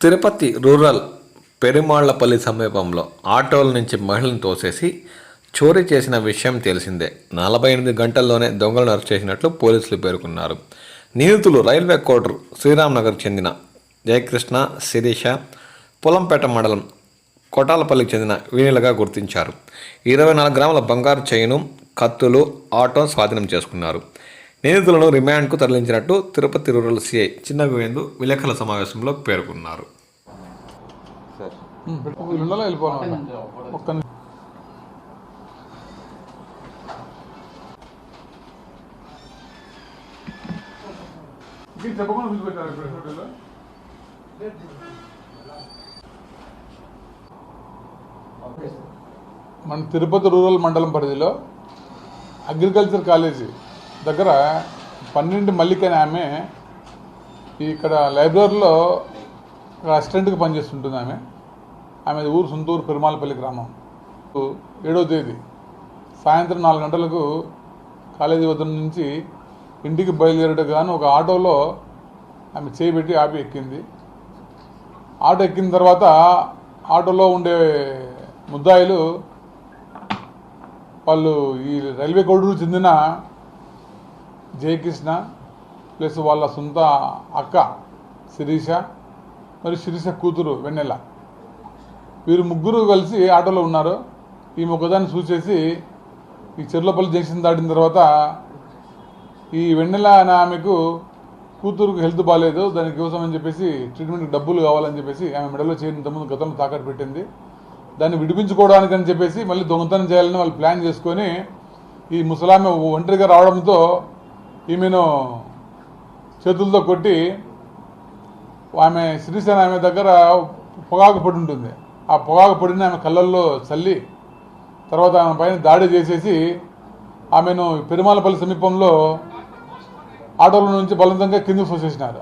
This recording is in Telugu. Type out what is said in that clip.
తిరుపతి రూరల్ పెరుమాళ్ళపల్లి సమీపంలో ఆటోల నుంచి మహిళను తోసేసి చోరీ చేసిన విషయం తెలిసిందే. నలభై ఎనిమిది గంటల్లోనే దొంగలను అరెస్ట్ చేసినట్లు పోలీసులు పేర్కొన్నారు. నిందితులు రైల్వే కోటర్ శ్రీరామ్నగర్ చెందిన జయకృష్ణ శిరీష పొలంపేట మండలం కొటాలపల్లికి చెందిన వీణులుగా గుర్తించారు. ఇరవై నాలుగు గ్రాముల బంగారు చైను కత్తులు ఆటో స్వాధీనం చేసుకున్నారు. నిందితులను రిమాండ్కు తరలించినట్టు తిరుపతి రూరల్ సిఐ చిన్న గోవిందు విలేకరుల సమావేశంలో పేర్కొన్నారు. చెప్పకుండా పిలిచిపెట్టారు ఇప్పుడు హోటల్లో? మన తిరుపతి రూరల్ మండలం పరిధిలో అగ్రికల్చర్ కాలేజీ దగ్గర పన్నెండు మల్లిక అనే ఆమె ఇక్కడ లైబ్రరీలో అసిస్టెంట్గా పనిచేస్తుంటుంది ఆమె. ఆమె ఊరు సొంతూరు పెరుమాలపల్లి గ్రామం. ఏడో తేదీ. సాయంత్రం నాలుగు గంటలకు కాలేజీ వద్ద నుంచి ఇంటికి బయలుదేరటగాను ఒక ఆటోలో ఆమె చేయబెట్టి ఆపి ఎక్కింది. ఆటో ఎక్కిన తర్వాత ఆటోలో ఉండే ముద్దాయిలు వాళ్ళు ఈ రైల్వే కోడూరు చెందిన జయకృష్ణ ప్లస్ వాళ్ళ సొంత అక్క శిరీష మరియు శిరీష కూతురు వెన్నెల. వీరు ముగ్గురు కలిసి ఆటోలో ఉన్నారు? ఈ ఒకదాన్ని చూసేసి ఈ చెర్లపల్లి జంక్షన్ దాటిన తర్వాత ఈ వెన్నెల అనే ఆమెకు కూతురుకు హెల్త్ బాగాలేదు దానికి కోసం అని చెప్పేసి ట్రీట్మెంట్కి డబ్బులు కావాలని చెప్పేసి ఆమె మెడలో చేరినంత ముందు గతంలో తాకట్టు పెట్టింది. దాన్ని విడిపించుకోవడానికి అని చెప్పేసి మళ్ళీ దొంగతనం చేయాలని వాళ్ళు ప్లాన్ చేసుకొని ఈ ముసలామె ఒంటరిగా రావడంతో ఈమెను చేతులతో కొట్టి ఆమె శ్రీసేన ఆమె దగ్గర పొగాకు పొడి ఉంటుంది. ఆ పొగాకు పొడిని ఆమె కళ్ళల్లో చల్లి తర్వాత ఆమె పైన దాడి చేసేసి ఆమెను పెరుమాలపల్లి సమీపంలో ఆటోల నుంచి బలవంతంగా కిందకు తోసేసినారు.